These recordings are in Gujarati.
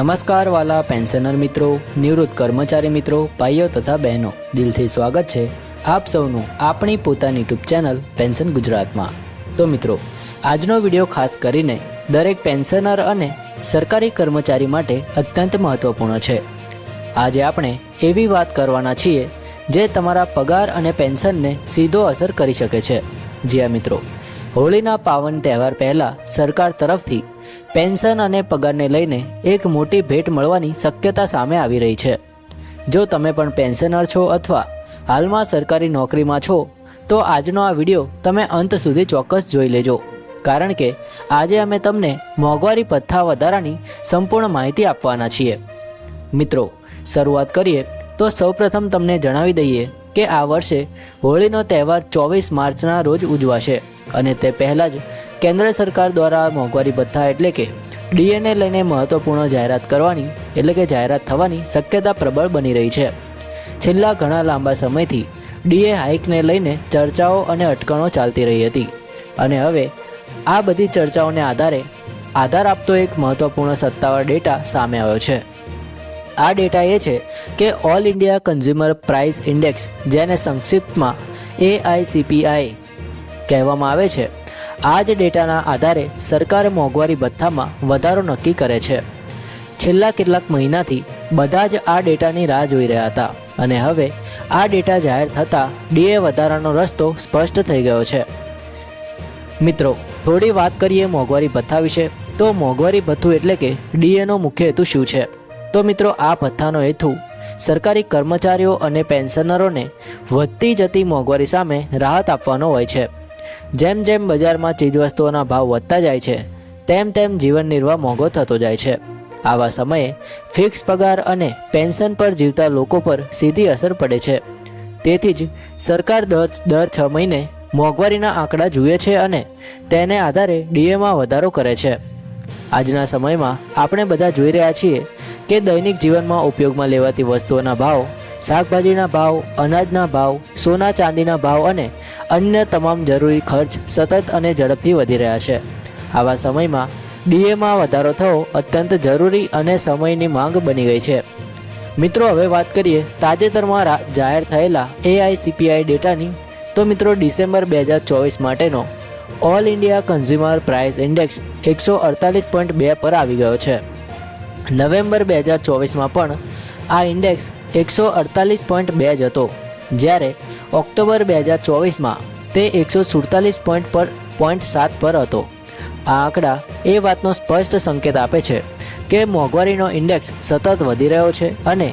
નમસ્કાર વાલા પેન્શનર મિત્રો, નિવૃત્ત કર્મચારી મિત્રો, ભાઈઓ તથા બહેનો. દિલથી સ્વાગત છે આપ સૌનું આપણી પોતાની યુટ્યુબ ચેનલ પેન્શન ગુજરાતમાં. તો મિત્રો, આજનો વીડિયો ખાસ કરીને દરેક પેન્શનર અને સરકારી કર્મચારી માટે અત્યંત મહત્વપૂર્ણ છે. આજે આપણે એવી વાત કરવાના છીએ જે તમારા પગાર અને પેન્શનને સીધો અસર કરી શકે છે. જ્યાં મિત્રો, હોળીના પાવન તહેવાર પહેલા સરકાર તરફથી પેન્શન અને પગારને લઈને એક મોટી ભેટ મળવાની શક્યતા સામે આવી રહી છે. જો તમે પણ પેન્શનર છો અથવા હાલમાં સરકારી નોકરીમાં છો, તો આજનો આ વીડિયો તમે અંત સુધી ચોક્કસ જોઈ લેજો. કારણ કે આજે અમે તમને મોંઘવારી ભથ્થા વધારાની સંપૂર્ણ માહિતી આપવાના છીએ. મિત્રો, શરૂઆત કરીએ તો સૌપ્રથમ તમને જણાવી દઈએ કે આ વર્ષે હોળીનો તહેવાર ચોવીસ માર્ચના રોજ ઉજવાશે અને તે પહેલાં જ કેન્દ્ર સરકાર દ્વારા મોંઘવારી ભથ્થા એટલે કે ડીએને લઈને મહત્વપૂર્ણ જાહેરાત કરવાની, એટલે કે જાહેરાત થવાની શક્યતા પ્રબળ બની રહી છે. છેલ્લા ઘણા લાંબા સમયથી ડીએ હાઇકને લઈને ચર્ચાઓ અને અટકણો ચાલતી રહી હતી. અને હવે આ બધી ચર્ચાઓને આધારે આધાર આપતો એક મહત્વપૂર્ણ સત્તાવાર ડેટા સામે આવ્યો છે. આ ડેટા એ છે કે all India consumer price index, જેને સંક્ષિપ્તમાં એઆઈસીપીઆઈ કહેવામાં આવે છે આ જ ડેટાના આધારે સરકારે મોંઘવારી ભથ્થામાં વધારો નક્કી કરે છે. છેલ્લા કેટલાક મહિનાથી બધા જ આ ડેટાની રાહ જોઈ રહ્યા હતા અને હવે આ ડેટા જાહેર થતાં ડીએ વધારાનો રસ્તો સ્પષ્ટ થઈ ગયો છે. મિત્રો, થોડી વાત કરીએ મોંઘવારી ભથ્થા વિશે. તો મોંઘવારી ભથ્થું એટલે કે ડીએનો મુખ્ય હેતુ શું છે? તો મિત્રો, આ ભથ્થાનો હેતુ સરકારી કર્મચારીઓ અને પેન્શનરોને વધતી જતી મોંઘવારી સામે રાહત આપવાનો હોય છે. જેમ જેમ બજારમાં ચીજવસ્તુઓના ભાવ વધતા જાય છે, તેમ તેમ જીવન નિર્વાહ મોંઘો થતો જાય છે. આવા સમયે ફિક્સ પગાર અને પેન્શન પર જીવતા લોકો પર સીધી અસર પડે છે. તેથી જ સરકાર દર દર છ મહિને મોંઘવારીના આંકડા જુએ છે અને તેને આધારે ડીએમાં વધારો કરે છે. આજના સમયમાં આપણે બધા જોઈ રહ્યા છીએ કે દૈનિક જીવનમાં ઉપયોગમાં લેવાતી વસ્તુઓના ભાવ શાકભાજીના ભાવ, અનાજના ભાવ, સોના ચાંદીના ભાવ અને અન્ય તમામ જરૂરી ખર્ચ સતત અને ઝડપથી વધી રહ્યા છે. આવા સમયમાં ડીએમાં વધારો થવો અત્યંત જરૂરી અને સમયની માંગ બની ગઈ છે. મિત્રો, હવે વાત કરીએ તાજેતરમાં જાહેર થયેલા એઆઈસીપીઆઈ ડેટાની. તો મિત્રો, ડિસેમ્બર બે હજાર ચોવીસ માટેનો all India consumer price index એકસો અડતાલીસ પોઈન્ટ બે પર આવી ગયો છે. નવેમ્બર બે હજાર ચોવીસમાં પણ આ ઇન્ડેક્સ એકસો અડતાલીસ પોઈન્ટ બે જ હતો. જ્યારે ઓક્ટોબર બે હજાર ચોવીસમાં તે એકસો સુડતાલીસ પોઈન્ટ પર પોઈન્ટ સાત પર હતો. આ આંકડા એ વાતનો સ્પષ્ટ સંકેત આપે છે કે મોંઘવારીનો ઇન્ડેક્સ સતત વધી રહ્યો છે અને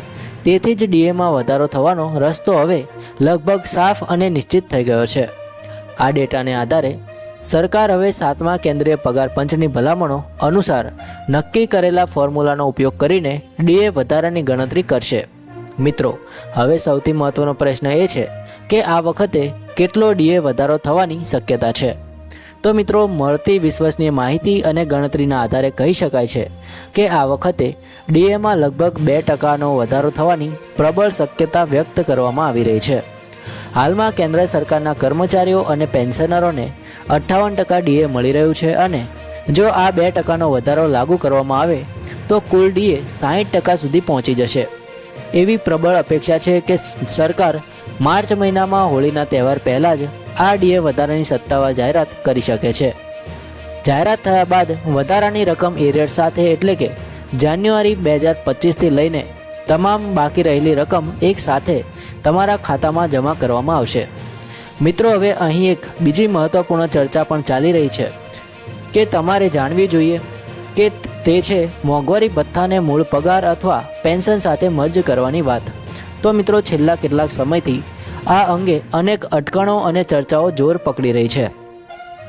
તેથી જ ડીએમાં વધારો થવાનો રસ્તો હવે લગભગ સાફ અને નિશ્ચિત થઈ ગયો છે. આ ડેટાને આધારે સરકાર હવે સાતમા કેન્દ્રીય પગાર પંચની ભલામણો અનુસાર નક્કી કરેલા ફોર્મ્યુલાનો ઉપયોગ કરીને ડીએ વધારાની ગણતરી કરશે. મિત્રો, હવે સૌથી મહત્વનો પ્રશ્ન એ છે કે આ વખતે કેટલો ડીએ વધારો થવાની શક્યતા છે? તો મિત્રો, મળતી વિશ્વસનીય માહિતી અને ગણતરીના આધારે કહી શકાય છે કે આ વખતે ડીએમાં લગભગ બે ટકાનો વધારો થવાની પ્રબળ શક્યતા વ્યક્ત કરવામાં આવી રહી છે. હાલમાં કેન્દ્ર સરકારના કર્મચારીઓ અને પેન્શનરોને અઠ્ઠાવન ટકા ડીએ મળી રહ્યું છે અને જો આ બે ટકાનો વધારો લાગુ કરવામાં આવે, તો કુલ ડીએ સાહીઠ ટકા સુધી પહોંચી જશે. એવી પ્રબળ અપેક્ષા છે કે સરકાર માર્ચ મહિનામાં હોળીના તહેવાર પહેલાં જ આ ડીએ વધારાની સત્તાવાર જાહેરાત કરી શકે છે. જાહેરાત થયા બાદ વધારાની રકમ એરિયર સાથે એટલે કે જાન્યુઆરી બે હજાર પચીસથી લઈને તમામ બાકી રહેલી રકમ એક સાથે તમારા ખાતામાં જમા કરવામાં આવશે. મિત્રો, હવે અહીં એક બીજી મહત્વપૂર્ણ ચર્ચા પણ ચાલી રહી છે કે તમારે જાણવી જોઈએ કે તે છે મોંઘવારી ભથ્થાને મૂળ પગાર અથવા પેન્શન સાથે મર્જ કરવાની વાત. તો મિત્રો છેલ્લા કેટલાક સમયથી આ અંગે અનેક અટકણો અને ચર્ચાઓ જોર પકડી રહી છે.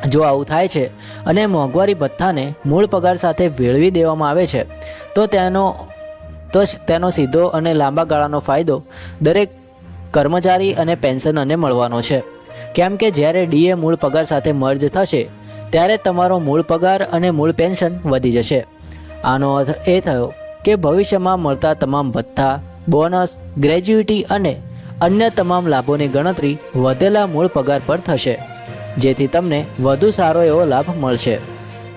જો આવું થાય છે અને મોંઘવારી ભથ્થાને મૂળ પગાર સાથે ભેળવી દેવામાં આવે છે, તો તેનો તો તેનો સીધો અને લાંબા ગાળાનો ફાયદો દરેક કર્મચારી અને પેન્શનરને મળવાનો છે. કેમ કે જ્યારે ડીએ મૂળ પગાર સાથે મર્જ થશે ત્યારે તમારો મૂળ પગાર અને મૂળ પેન્શન વધી જશે. આનો અર્થ એ થયો કે ભવિષ્યમાં મળતા તમામ ભથ્થા, બોનસ ગ્રેજ્યુઇટી અને અન્ય તમામ લાભોની ગણતરી વધેલા મૂળ પગાર પર થશે, જેથી તમને વધુ સારો એવો લાભ મળશે.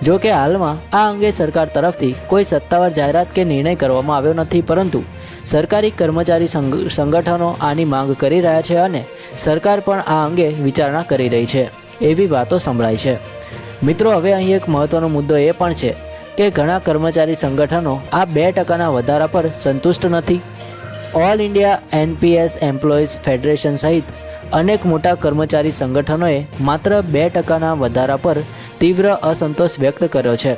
જો કે હાલમાં આ અંગે સરકાર તરફથી કોઈ સત્તાવાર જાહેરાત કે નિર્ણય કરવામાં આવ્યો નથી, પરંતુ સરકારી કર્મચારી સંગ- સંગઠનો આની માંગ કરી રહ્યા છે અને સરકાર પણ આ અંગે વિચારણા કરી રહી છે, એવી વાતો સંભળાય છે. મિત્રો, હવે અહીં એક મહત્વનો મુદ્દો એ પણ છે કે ઘણા કર્મચારી સંગઠનો આ બે ટકાના વધારા પર સંતુષ્ટ નથી. All India NPS employees federation સહિત અનેક મોટા કર્મચારી સંગઠનોએ માત્ર બે ટકાના વધારા પર તીવ્ર અસંતોષ વ્યક્ત કર્યો છે.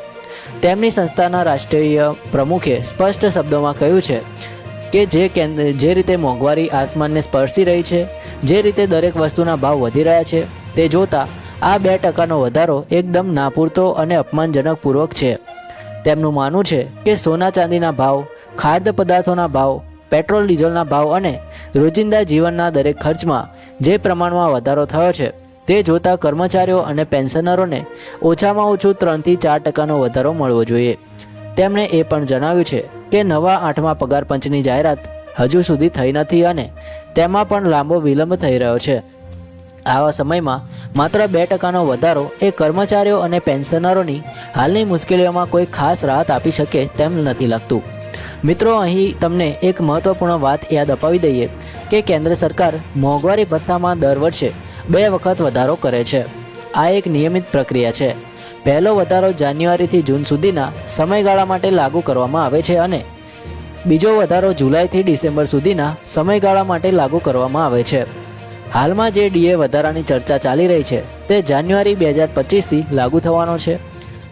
તેમની સંસ્થાના રાષ્ટ્રીય પ્રમુખે સ્પષ્ટ શબ્દોમાં કહ્યું છે કે જે જે રીતે મોંઘવારી આસમાનને સ્પર્શી રહી છે, જે રીતે દરેક વસ્તુના ભાવ વધી રહ્યા છે, તે જોતા આ બે ટકાનો વધારો એકદમ નાપૂરતો અને અપમાનજનક પૂર્વક છે. તેમનું માનવું છે કે સોના ચાંદીના ભાવ, ખાદ્ય પદાર્થોના ભાવ, પેટ્રોલ, ડીઝલના ભાવ અને રોજિંદા જીવનના દરેક ખર્ચમાં જે પ્રમાણમાં વધારો થયો છે, તે જોતા કર્મચારીઓ અને પેન્શનરોને ઓછામાં ઓછું ત્રણથી ચાર ટકાનો વધારો મળવો જોઈએ. તેમણે એ પણ જણાવ્યું છે કે નવા આઠમા પગાર પંચની જાહેરાત હજુ સુધી થઈ નથી અને તેમાં પણ લાંબો વિલંબ થઈ રહ્યો છે. આવા સમયમાં માત્ર બે ટકાનો વધારો એ કર્મચારીઓ અને પેન્શનરોની હાલની મુશ્કેલીઓમાં કોઈ ખાસ રાહત આપી શકે તેમ નથી લાગતું. મિત્રો, અહીં તમને એક મહત્વપૂર્ણ વાત યાદ અપાવી દઈએ કે કેન્દ્ર સરકાર મોંઘવારી ભથ્થામાં દર વર્ષે બે વખત વધારો કરે છે. આ એક નિયમિત પ્રક્રિયા છે. પહેલો વધારો જાન્યુઆરીથી જૂન સુધીના સમયગાળા માટે લાગુ કરવામાં આવે છે અને બીજો વધારો જુલાઈથી ડિસેમ્બર સુધીના સમયગાળા માટે લાગુ કરવામાં આવે છે. હાલમાં જે ડીએ વધારાની ચર્ચા ચાલી રહી છે, તે જાન્યુઆરી બે હજાર પચીસથી લાગુ થવાનો છે.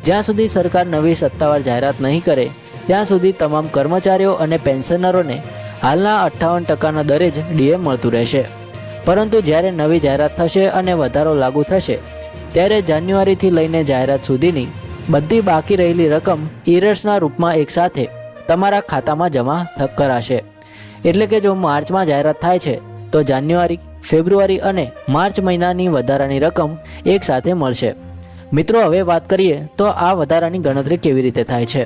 જ્યાં સુધી સરકાર નવી સત્તાવાર જાહેરાત નહીં કરે, ત્યાં સુધી તમામ કર્મચારીઓ અને પેન્શનરોને હાલના અઠ્ઠાવન ટકાના દરે જ ડીએ મળતું રહેશે. પરંતુ જ્યારે નવી જાહેરાત થશે અને વધારો લાગુ થશે, ત્યારે જાન્યુઆરીથી લઈને જાહેરાત સુધીની બધી બાકી રહેલી રકમ ઇરર્સના રૂપમાં એકસાથે તમારા ખાતામાં જમા કરાશે. એટલે કે જો માર્ચમાં જાહેરાત થાય છે, તો જાન્યુઆરી ફેબ્રુઆરી અને માર્ચ મહિનાની વધારાની રકમ એકસાથે મળશે. મિત્રો, હવે વાત કરીએ તો આ વધારાની ગણતરી કેવી રીતે થાય છે?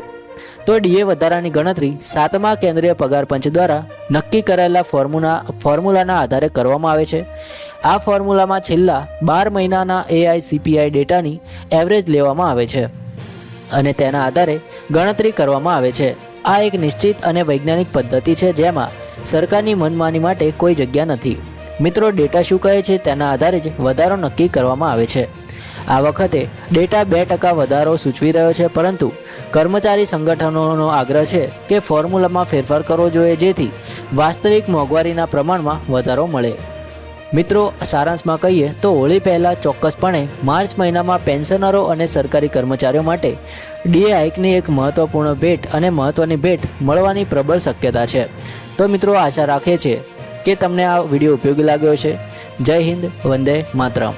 તો ડીએ વધારાની ગણતરી સાતમા કેન્દ્રીય પગાર પંચ દ્વારા નક્કી કરાયેલા ફોર્મ્યુલા ફોર્મ્યુલાના આધારે કરવામાં આવે છે. આ ફોર્મ્યુલામાં છેલ્લા બાર મહિનાના એઆઈસીપીઆઈ ડેટાની એવરેજ લેવામાં આવે છે અને તેના આધારે ગણતરી કરવામાં આવે છે. આ એક નિશ્ચિત અને વૈજ્ઞાનિક પદ્ધતિ છે જેમાં સરકારની મનમાની માટે કોઈ જગ્યા નથી. મિત્રો ડેટા શું કહે છે તેના આધારે જ વધારો નક્કી કરવામાં આવે છે. આ વખતે ડેટા બે ટકા વધારો સૂચવી રહ્યો છે, પરંતુ કર્મચારી સંગઠનોનો આગ્રહ છે કે ફોર્મ્યુલામાં ફેરફાર કરવો જોઈએ, જેથી વાસ્તવિક મોંઘવારીના પ્રમાણમાં વધારો મળે. મિત્રો, સારાંશમાં કહીએ તો હોળી પહેલાં ચોક્કસપણે માર્ચ મહિનામાં પેન્શનરો અને સરકારી કર્મચારીઓ માટે ડીએ હાઇકની એક મહત્વપૂર્ણ ભેટ અને મહત્વની ભેટ મળવાની પ્રબળ શક્યતા છે. તો મિત્રો, આશા રાખે છીએ કે તમને આ વીડિયો ઉપયોગી લાગ્યો છે જય હિન્દ વંદે માતરમ.